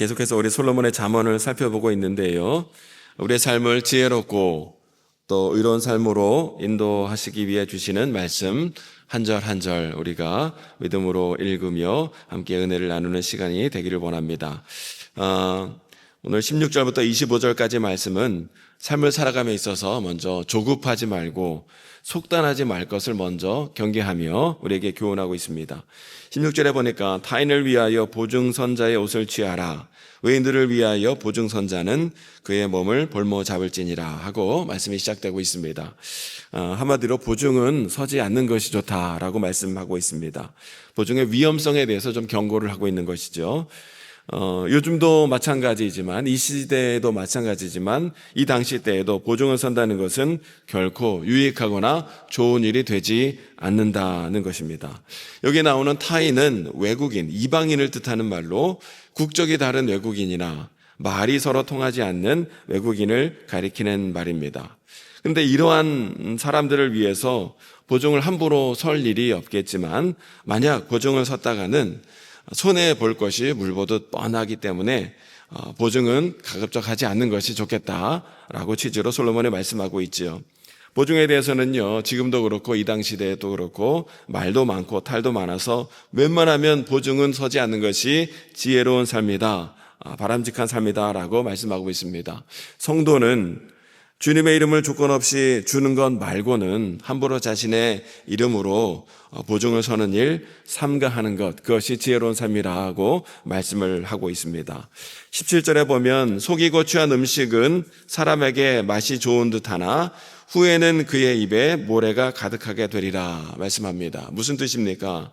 계속해서 우리 솔로몬의 잠언을 살펴보고 있는데요. 우리의 삶을 지혜롭고 또 의로운 삶으로 인도하시기 위해 주시는 말씀 한 절 한 절 우리가 믿음으로 읽으며 함께 은혜를 나누는 시간이 되기를 원합니다. 아, 오늘 16절부터 25절까지 말씀은 삶을 살아감에 있어서 먼저 조급하지 말고 속단하지 말 것을 먼저 경계하며 우리에게 교훈하고 있습니다. 16절에 보니까 타인을 위하여 보증선자의 옷을 취하라. 외인들을 위하여 보증선자는 그의 몸을 볼모 잡을지니라 하고 말씀이 시작되고 있습니다. 아, 한마디로 보증은 서지 않는 것이 좋다라고 말씀하고 있습니다. 보증의 위험성에 대해서 좀 경고를 하고 있는 것이죠. 어, 요즘도 마찬가지이지만 이 시대에도 마찬가지지만 이 당시 때에도 보증을 선다는 것은 결코 유익하거나 좋은 일이 되지 않는다는 것입니다. 여기 나오는 타인은 외국인, 이방인을 뜻하는 말로 국적이 다른 외국인이나 말이 서로 통하지 않는 외국인을 가리키는 말입니다. 근데 이러한 사람들을 위해서 보증을 함부로 설 일이 없겠지만 만약 보증을 섰다가는 손해 볼 것이 물 보듯 뻔하기 때문에 어, 보증은 가급적 하지 않는 것이 좋겠다라고 취지로 솔로몬이 말씀하고 있지요. 보증에 대해서는요, 지금도 그렇고 이 당시 대에도 그렇고 말도 많고 탈도 많아서 웬만하면 보증은 서지 않는 것이 지혜로운 삶이다, 아, 바람직한 삶이다라고 말씀하고 있습니다. 성도는 주님의 이름을 조건 없이 주는 것 말고는 함부로 자신의 이름으로 어, 보증을 서는 일, 삼가하는 것, 그것이 지혜로운 삶이라고 말씀을 하고 있습니다. 17절에 보면 속이고 취한 음식은 사람에게 맛이 좋은 듯 하나 후에는 그의 입에 모래가 가득하게 되리라 말씀합니다. 무슨 뜻입니까?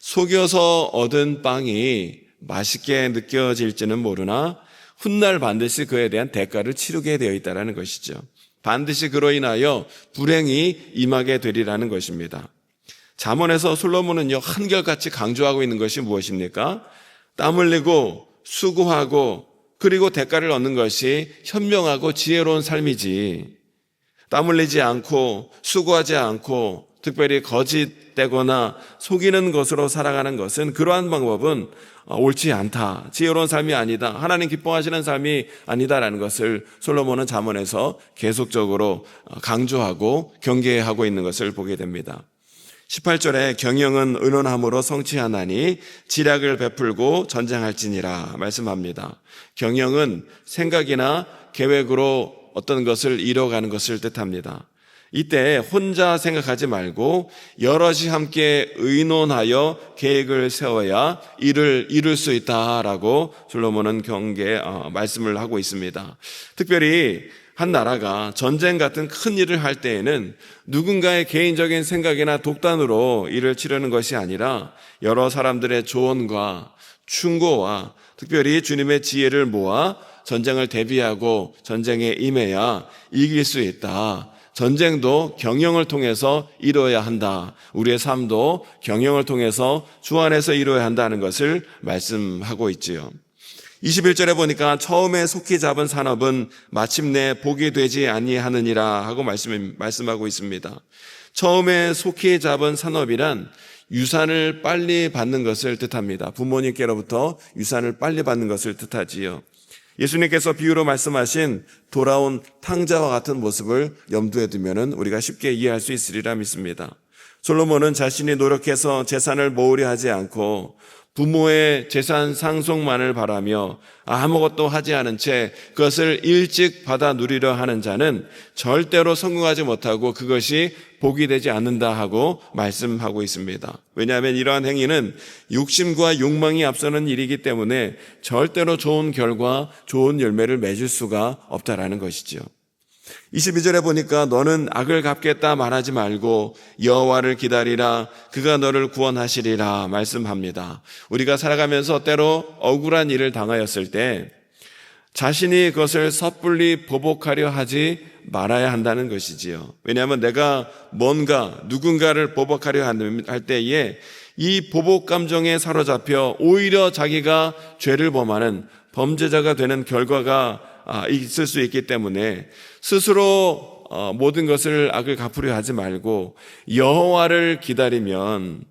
속여서 얻은 빵이 맛있게 느껴질지는 모르나 훗날 반드시 그에 대한 대가를 치르게 되어 있다는 것이죠. 반드시 그로 인하여 불행이 임하게 되리라는 것입니다. 잠언에서 솔로몬은요 한결같이 강조하고 있는 것이 무엇입니까? 땀 흘리고 수고하고 그리고 대가를 얻는 것이 현명하고 지혜로운 삶이지. 땀 흘리지 않고 수고하지 않고 특별히 거짓되거나 속이는 것으로 살아가는 것은 그러한 방법은 옳지 않다. 지혜로운 삶이 아니다. 하나님 기뻐하시는 삶이 아니다라는 것을 솔로몬은 잠언에서 계속적으로 강조하고 경계하고 있는 것을 보게 됩니다. 18절에 경영은 은원함으로 성취하나니 지략을 베풀고 전쟁할지니라 말씀합니다. 경영은 생각이나 계획으로 어떤 것을 이뤄가는 것을 뜻합니다. 이때 혼자 생각하지 말고 여럿이 함께 의논하여 계획을 세워야 이를 이룰 수 있다라고 솔로몬은 경계 어, 말씀을 하고 있습니다. 특별히 한 나라가 전쟁 같은 큰 일을 할 때에는 누군가의 개인적인 생각이나 독단으로 일을 치르는 것이 아니라 여러 사람들의 조언과 충고와 특별히 주님의 지혜를 모아 전쟁을 대비하고 전쟁에 임해야 이길 수 있다. 전쟁도 경영을 통해서 이루어야 한다. 우리의 삶도 경영을 통해서 주 안에서 이루어야 한다는 것을 말씀하고 있지요. 21절에 보니까 처음에 속히 잡은 산업은 마침내 복이 되지 아니하느니라 하고 말씀, 말씀하고 있습니다. 처음에 속히 잡은 산업이란 유산을 빨리 받는 것을 뜻합니다. 부모님께로부터 유산을 빨리 받는 것을 뜻하지요. 예수님께서 비유로 말씀하신 돌아온 탕자와 같은 모습을 염두에 두면 우리가 쉽게 이해할 수 있으리라 믿습니다. 솔로몬은 자신이 노력해서 재산을 모으려 하지 않고 부모의 재산 상속만을 바라며 아무것도 하지 않은 채 그것을 일찍 받아 누리려 하는 자는 절대로 성공하지 못하고 그것이 복이 되지 않는다 하고 말씀하고 있습니다. 왜냐하면 이러한 행위는 욕심과 욕망이 앞서는 일이기 때문에 절대로 좋은 결과, 좋은 열매를 맺을 수가 없다라는 것이지요. 22절에 보니까 너는 악을 갚겠다 말하지 말고 여호와를 기다리라 그가 너를 구원하시리라 말씀합니다. 우리가 살아가면서 때로 억울한 일을 당하였을 때 자신이 그것을 섣불리 보복하려 하지 말아야 한다는 것이지요. 왜냐하면 내가 뭔가 누군가를 보복하려 할 때에 이 보복 감정에 사로잡혀 오히려 자기가 죄를 범하는 범죄자가 되는 결과가 아, 있을 수 있기 때문에 스스로 어, 모든 것을 악을 갚으려 하지 말고 여호와를 기다리면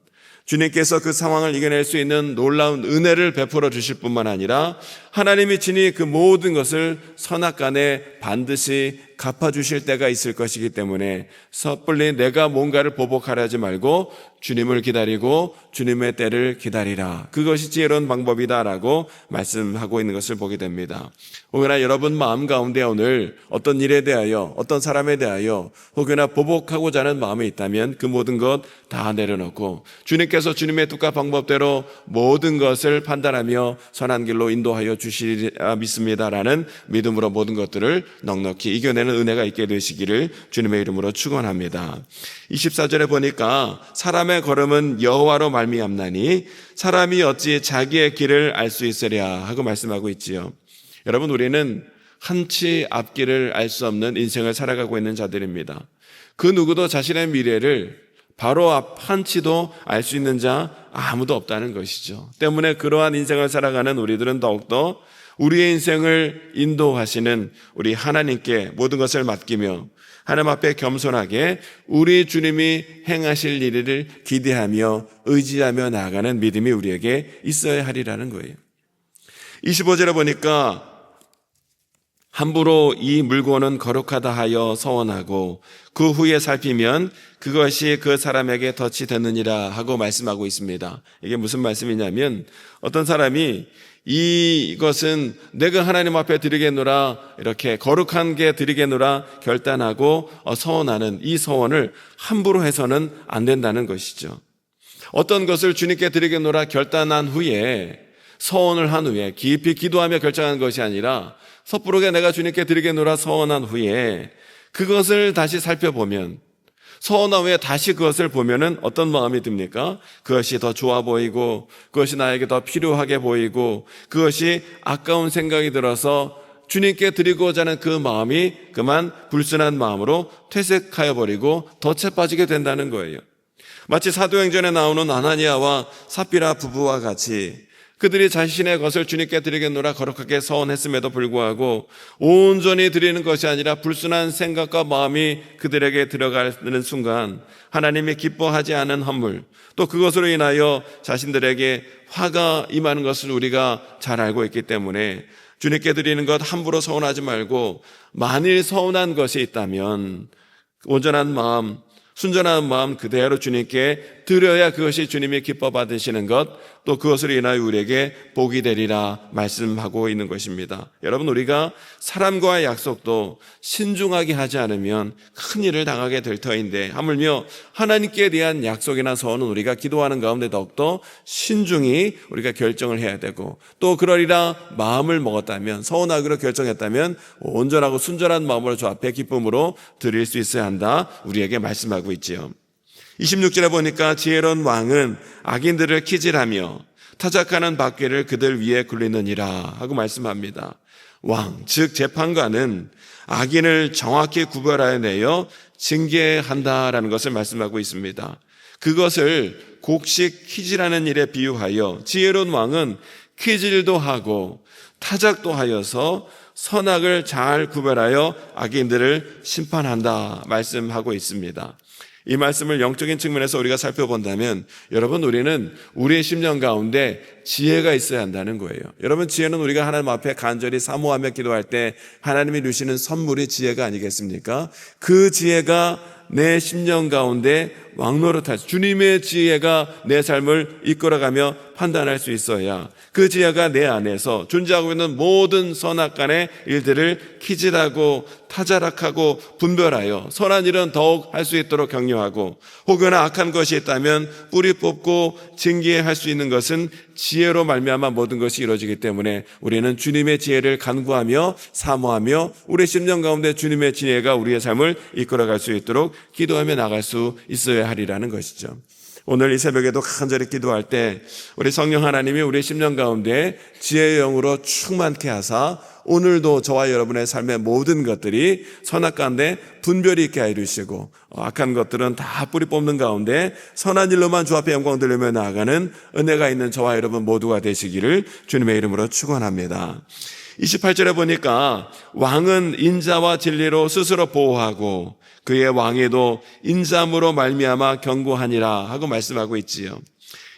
주님께서 그 상황을 이겨낼 수 있는 놀라운 은혜를 베풀어 주실 뿐만 아니라 하나님이 친히 그 모든 것을 선악간에 반드시 갚아주실 때가 있을 것이기 때문에 섣불리 내가 뭔가를 보복하려 하지 말고 주님을 기다리고 주님의 때를 기다리라. 그것이 지혜로운 방법이다라고 말씀하고 있는 것을 보게 됩니다. 혹여나 여러분 마음 가운데 오늘 어떤 일에 대하여 어떤 사람에 대하여 혹여나 보복하고자 하는 마음이 있다면 그 모든 것 다 내려놓고 주님께서 주님의 뜻과 방법대로 모든 것을 판단하며 선한 길로 인도하여 주시리라 믿습니다라는 믿음으로 모든 것들을 넉넉히 이겨내는 은혜가 있게 되시기를 주님의 이름으로 축원합니다. 24절에 보니까 사람의 걸음은 여호와로 말미암나니 사람이 어찌 자기의 길을 알 수 있으랴 하고 말씀하고 있지요. 여러분 우리는 한치 앞길을 알 수 없는 인생을 살아가고 있는 자들입니다. 그 누구도 자신의 미래를 바로 앞 한치도 알 수 있는 자 아무도 없다는 것이죠. 때문에 그러한 인생을 살아가는 우리들은 더욱더 우리의 인생을 인도하시는 우리 하나님께 모든 것을 맡기며 하나님 앞에 겸손하게 우리 주님이 행하실 일을 기대하며 의지하며 나아가는 믿음이 우리에게 있어야 하리라는 거예요. 25절에 보니까 함부로 이 물건은 거룩하다 하여 서원하고 그 후에 살피면 그것이 그 사람에게 덫이 되느니라 하고 말씀하고 있습니다. 이게 무슨 말씀이냐면 어떤 사람이 이것은 내가 하나님 앞에 드리겠노라 이렇게 거룩한 게 드리겠노라 결단하고 서원하는 이 서원을 함부로 해서는 안 된다는 것이죠. 어떤 것을 주님께 드리겠노라 결단한 후에 서원을 한 후에 깊이 기도하며 결정한 것이 아니라 섣부르게 내가 주님께 드리겠노라 서원한 후에 그것을 다시 살펴보면 서원한 후에 다시 그것을 보면은 어떤 마음이 듭니까? 그것이 더 좋아 보이고 그것이 나에게 더 필요하게 보이고 그것이 아까운 생각이 들어서 주님께 드리고자 하는 그 마음이 그만 불순한 마음으로 퇴색하여 버리고 덫에 빠지게 된다는 거예요. 마치 사도행전에 나오는 아나니아와 사피라 부부와 같이 그들이 자신의 것을 주님께 드리겠노라 거룩하게 서원했음에도 불구하고 온전히 드리는 것이 아니라 불순한 생각과 마음이 그들에게 들어가는 순간 하나님이 기뻐하지 않은 헌물 또 그것으로 인하여 자신들에게 화가 임하는 것을 우리가 잘 알고 있기 때문에 주님께 드리는 것 함부로 서운하지 말고 만일 서운한 것이 있다면 온전한 마음 순전한 마음 그대로 주님께 드려야 그것이 주님이 기뻐 받으시는 것, 또 그것으로 인하여 우리에게 복이 되리라 말씀하고 있는 것입니다. 여러분, 우리가 사람과의 약속도 신중하게 하지 않으면 큰 일을 당하게 될 터인데, 하물며 하나님께 대한 약속이나 서원은 우리가 기도하는 가운데 더욱더 신중히 우리가 결정을 해야 되고, 또 그러리라 마음을 먹었다면, 서원하기로 결정했다면, 온전하고 순전한 마음으로 주 앞에 기쁨으로 드릴 수 있어야 한다. 우리에게 말씀하고 있지요. 26절에 보니까 지혜로운 왕은 악인들을 키질하며 타작하는 박귀를 그들 위에 굴리느니라 하고 말씀합니다. 왕, 즉 재판관은 악인을 정확히 구별하여 내어 징계한다라는 것을 말씀하고 있습니다. 그것을 곡식 키질하는 일에 비유하여 지혜로운 왕은 키질도 하고 타작도 하여서 선악을 잘 구별하여 악인들을 심판한다 말씀하고 있습니다. 이 말씀을 영적인 측면에서 우리가 살펴본다면 여러분 우리는 우리의 심령 가운데 지혜가 있어야 한다는 거예요. 여러분 지혜는 우리가 하나님 앞에 간절히 사모하며 기도할 때 하나님이 주시는 선물이 지혜가 아니겠습니까? 그 지혜가 내 심령 가운데 왕노릇할 주님의 지혜가 내 삶을 이끌어가며 판단할 수 있어야 그 지혜가 내 안에서 존재하고 있는 모든 선악간의 일들을 키질하고 타자락하고 분별하여 선한 일은 더욱 할 수 있도록 격려하고 혹여나 악한 것이 있다면 뿌리 뽑고 징계할 수 있는 것은 지혜로 말미암아 모든 것이 이루어지기 때문에 우리는 주님의 지혜를 간구하며 사모하며 우리 심령 가운데 주님의 지혜가 우리의 삶을 이끌어갈 수 있도록 기도하며 나갈 수 있어야 하리라는 것이죠. 오늘 이 새벽에도 간절히 기도할 때 우리 성령 하나님이 우리 심령 가운데 지혜의 영으로 충만케 하사 오늘도 저와 여러분의 삶의 모든 것들이 선악 가운데 분별이 있게 해주시고 악한 것들은 다 뿌리 뽑는 가운데 선한 일로만 주 앞에 영광 들리며 나아가는 은혜가 있는 저와 여러분 모두가 되시기를 주님의 이름으로 축원합니다. 28절에 보니까 왕은 인자와 진리로 스스로 보호하고 그의 왕에도 인자함으로 말미암아 경고하니라 하고 말씀하고 있지요.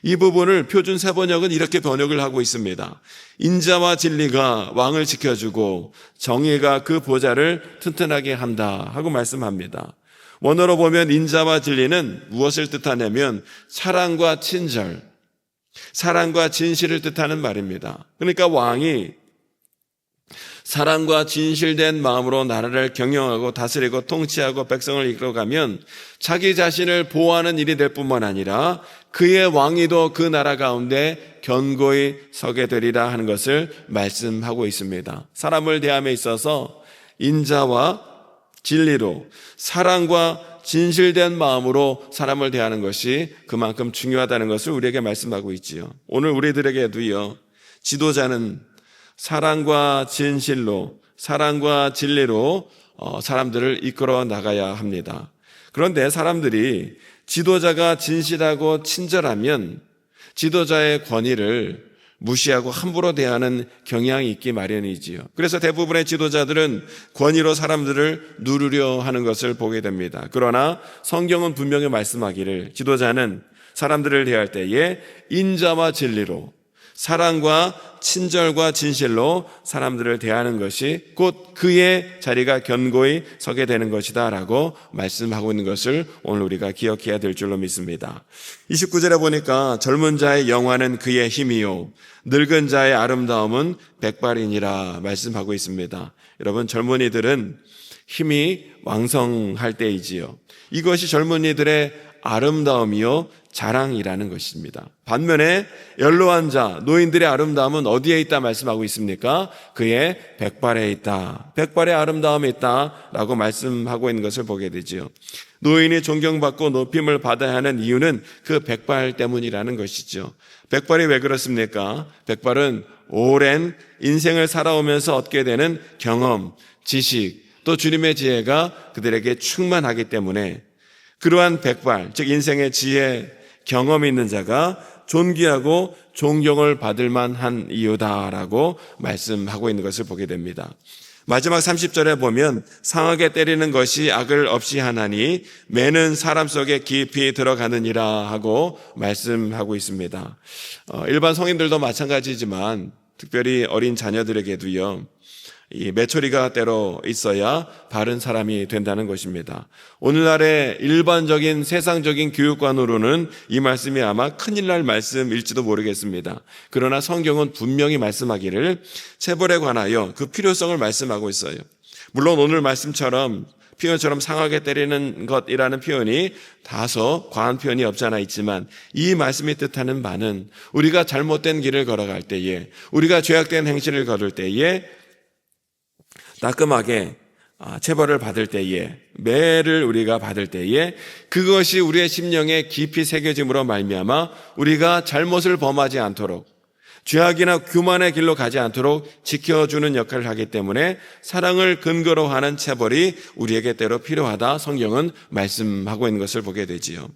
이 부분을 표준 세 번역은 이렇게 번역을 하고 있습니다. 인자와 진리가 왕을 지켜주고 정의가 그 보좌를 튼튼하게 한다 하고 말씀합니다. 원어로 보면 인자와 진리는 무엇을 뜻하냐면 사랑과 친절, 사랑과 진실을 뜻하는 말입니다. 그러니까 왕이 사랑과 진실된 마음으로 나라를 경영하고 다스리고 통치하고 백성을 이끌어가면 자기 자신을 보호하는 일이 될 뿐만 아니라 그의 왕위도 그 나라 가운데 견고히 서게 되리라 하는 것을 말씀하고 있습니다. 사람을 대함에 있어서 인자와 진리로 사랑과 진실된 마음으로 사람을 대하는 것이 그만큼 중요하다는 것을 우리에게 말씀하고 있지요. 오늘 우리들에게도요. 지도자는 사랑과 진실로 사랑과 진리로 어, 사람들을 이끌어 나가야 합니다. 그런데 사람들이 지도자가 진실하고 친절하면 지도자의 권위를 무시하고 함부로 대하는 경향이 있기 마련이지요. 그래서 대부분의 지도자들은 권위로 사람들을 누르려 하는 것을 보게 됩니다. 그러나 성경은 분명히 말씀하기를 지도자는 사람들을 대할 때에 인자와 진리로 사랑과 친절과 진실로 사람들을 대하는 것이 곧 그의 자리가 견고히 서게 되는 것이다 라고 말씀하고 있는 것을 오늘 우리가 기억해야 될 줄로 믿습니다. 29절에 보니까 젊은 자의 영화는 그의 힘이요. 늙은 자의 아름다움은 백발이니라 말씀하고 있습니다. 여러분 젊은이들은 힘이 왕성할 때이지요. 이것이 젊은이들의 아름다움이요 자랑이라는 것입니다. 반면에 연로한 자, 노인들의 아름다움은 어디에 있다 말씀하고 있습니까? 그의 백발에 있다. 백발의 아름다움에 있다라고 말씀하고 있는 것을 보게 되지요. 노인이 존경받고 높임을 받아야 하는 이유는 그 백발 때문이라는 것이죠. 백발이 왜 그렇습니까? 백발은 오랜 인생을 살아오면서 얻게 되는 경험, 지식, 또 주님의 지혜가 그들에게 충만하기 때문에 그러한 백발, 즉 인생의 지혜, 경험이 있는 자가 존귀하고 존경을 받을 만한 이유다라고 말씀하고 있는 것을 보게 됩니다. 마지막 30절에 보면 상하게 때리는 것이 악을 없이 하나니 매는 사람 속에 깊이 들어가느니라 하고 말씀하고 있습니다. 어, 일반 성인들도 마찬가지지만 특별히 어린 자녀들에게도요. 이 매초리가 때로 있어야 바른 사람이 된다는 것입니다. 오늘날의 일반적인 세상적인 교육관으로는 이 말씀이 아마 큰일 날 말씀일지도 모르겠습니다. 그러나 성경은 분명히 말씀하기를 체벌에 관하여 그 필요성을 말씀하고 있어요. 물론 오늘 말씀처럼 표현처럼 상하게 때리는 것이라는 표현이 다소 과한 표현이 없지 않아 있지만 이 말씀이 뜻하는 바는 우리가 잘못된 길을 걸어갈 때에 우리가 죄악된 행실을 걸을 때에 따끔하게 아, 체벌을 받을 때에 매를 우리가 받을 때에 그것이 우리의 심령에 깊이 새겨짐으로 말미암아 우리가 잘못을 범하지 않도록 죄악이나 교만의 길로 가지 않도록 지켜주는 역할을 하기 때문에 사랑을 근거로 하는 체벌이 우리에게 때로 필요하다 성경은 말씀하고 있는 것을 보게 되지요.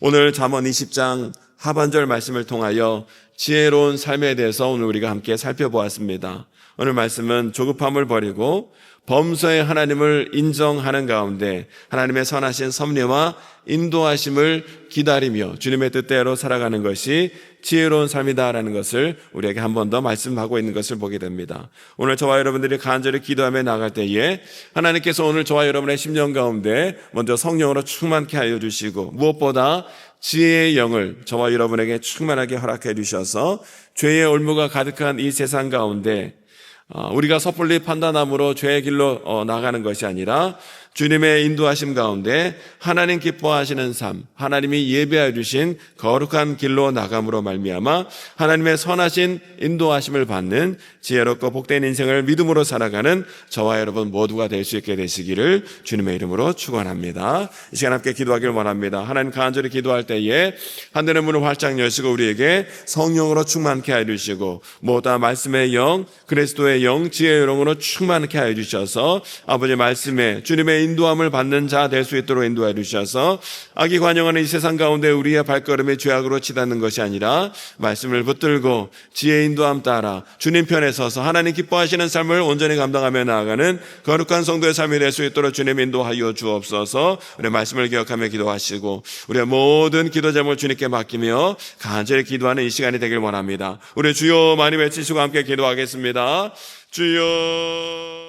오늘 잠언 20장 하반절 말씀을 통하여 지혜로운 삶에 대해서 오늘 우리가 함께 살펴보았습니다. 오늘 말씀은 조급함을 버리고 범서의 하나님을 인정하는 가운데 하나님의 선하신 섭리와 인도하심을 기다리며 주님의 뜻대로 살아가는 것이 지혜로운 삶이다라는 것을 우리에게 한 번 더 말씀하고 있는 것을 보게 됩니다. 오늘 저와 여러분들이 간절히 기도하며 나갈 때에 하나님께서 오늘 저와 여러분의 심령 가운데 먼저 성령으로 충만케 하여 주시고 무엇보다 지혜의 영을 저와 여러분에게 충만하게 허락해 주셔서 죄의 올무가 가득한 이 세상 가운데 어, 우리가 섣불리 판단함으로 죄의 길로 어, 나가는 것이 아니라 주님의 인도하심 가운데 하나님 기뻐하시는 삶, 하나님이 예배해 주신 거룩한 길로 나감으로 말미암아 하나님의 선하신 인도하심을 받는 지혜롭고 복된 인생을 믿음으로 살아가는 저와 여러분 모두가 될 수 있게 되시기를 주님의 이름으로 축원합니다. 이 시간 함께 기도하기를 원합니다. 하나님 간절히 기도할 때에 하늘의 문을 활짝 여시고 우리에게 성령으로 충만케 하여 주시고 모다 말씀의 영, 그리스도의 영, 지혜의 영으로 충만케 하여 주셔서 아버지 말씀에 주님의 인도함을 받는 자 될 수 있도록 인도해 주셔서 악이 관영하는 이 세상 가운데 우리의 발걸음이 죄악으로 치닫는 것이 아니라 말씀을 붙들고 지혜 인도함 따라 주님 편에 서서 하나님 기뻐하시는 삶을 온전히 감당하며 나아가는 거룩한 성도의 삶이 될 수 있도록 주님 인도하여 주옵소서 우리 말씀을 기억하며 기도하시고 우리의 모든 기도 제목을 주님께 맡기며 간절히 기도하는 이 시간이 되길 원합니다. 우리 주여 많이 외치시고 함께 기도하겠습니다. 주여